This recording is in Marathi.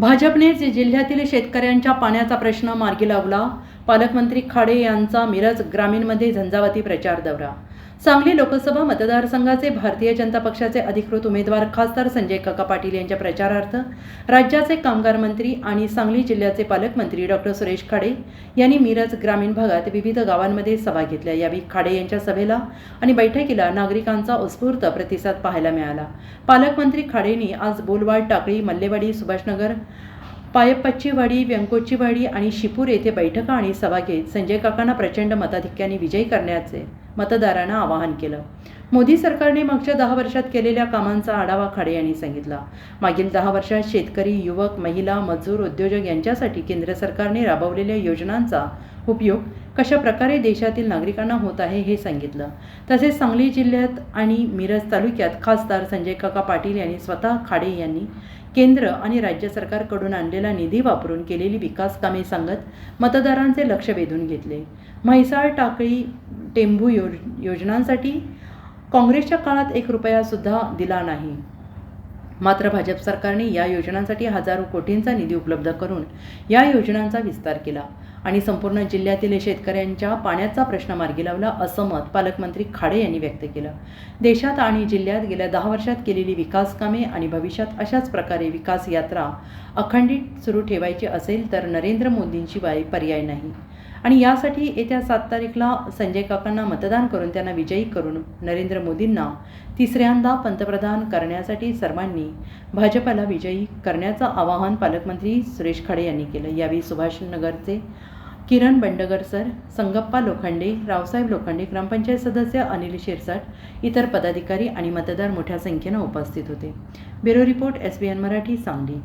भाजपने जे जिल्ह्यातील शेतकऱ्यांच्या पाण्याचा प्रश्न मार्गी लावला पालकमंत्री खाडे यांचा मिरज ग्रामीणमध्ये झंझावती प्रचार दौरा सांगली लोकसभा मतदारसंघाचे भारतीय जनता पक्षाचे अधिकृत उमेदवार खासदार संजय काका पाटील यांच्या प्रचारार्थ राज्याचे कामगार मंत्री आणि सांगली जिल्ह्याचे पालकमंत्री डॉक्टर सुरेश खाडे यांनी मिरज ग्रामीण भागात विविध गावांमध्ये सभा घेतल्या. यावेळी खाडे यांच्या सभेला आणि बैठकीला नागरिकांचा उत्स्फूर्त प्रतिसाद पाहायला मिळाला. पालकमंत्री खाडेंनी आज बोलवाड टाकळी मल्लेवाडी सुभाषनगर पायपच्चीवाडी व्यंकोचीवाडी आणि शिपूर येथे बैठका आणि सभा घेत संजय काकांना प्रचंड मताधिक्याने विजयी करण्याचे मतदारांना आवाहन केलं. मोदी सरकारने मागच्या दहा वर्षात केलेल्या कामांचा आढावा खाडे यांनी सांगितला. मागील दहा वर्षात शेतकरी युवक महिला मजूर उद्योजक यांच्यासाठी केंद्र सरकारने राबवलेल्या योजनांचा उपयोग कशा प्रकारे देशातील नागरिकांना होत आहे हे सांगितलं. तसेच सांगली जिल्ह्यात आणि मिरज तालुक्यात खासदार संजय काका पाटील यांनी स्वतः खाडे यांनी केंद्र आणि राज्य सरकारकडून आणलेला निधी वापरून केलेली विकास कामे सांगत मतदारांचे लक्ष वेधून घेतले. म्हैसाळ टाकळी टेंभू योज योजनांसाठी काँग्रेसच्या काळात एक रुपयासुद्धा दिला नाही. मात्र भाजप सरकारने या योजनांसाठी हजारो कोटींचा निधी उपलब्ध करून या योजनांचा विस्तार केला आणि संपूर्ण जिल्ह्यातील शेतकऱ्यांच्या पाण्याचा प्रश्न मार्गी लावला असं मत पालकमंत्री खाडे यांनी व्यक्त केलं. देशात आणि जिल्ह्यात गेल्या दहा वर्षात केलेली विकास कामे आणि भविष्यात अशाच प्रकारे विकास यात्रा अखंडित सुरू ठेवायची असेल तर नरेंद्र मोदींशिवाय पर्याय नाही. आणि यासाठी येत्या सात तारीखला संजय काकांना मतदान करून त्यांना विजयी करून नरेंद्र मोदींना तिसऱ्यांदा पंतप्रधान करण्यासाठी सर्वांनी भाजपला विजयी करण्याचं आवाहन पालकमंत्री सुरेश खाडे यांनी केलं. यावेळी सुभाषनगरचे किरण बंडगर सर संगप्पा लोखंडे रावसाहेब लोखंडे ग्रामपंचायत सदस्य अनिल शिरसाट इतर पदाधिकारी आणि मतदार मोठ्या संख्येनं उपस्थित होते. Bureau report S B N Marathi Sangli.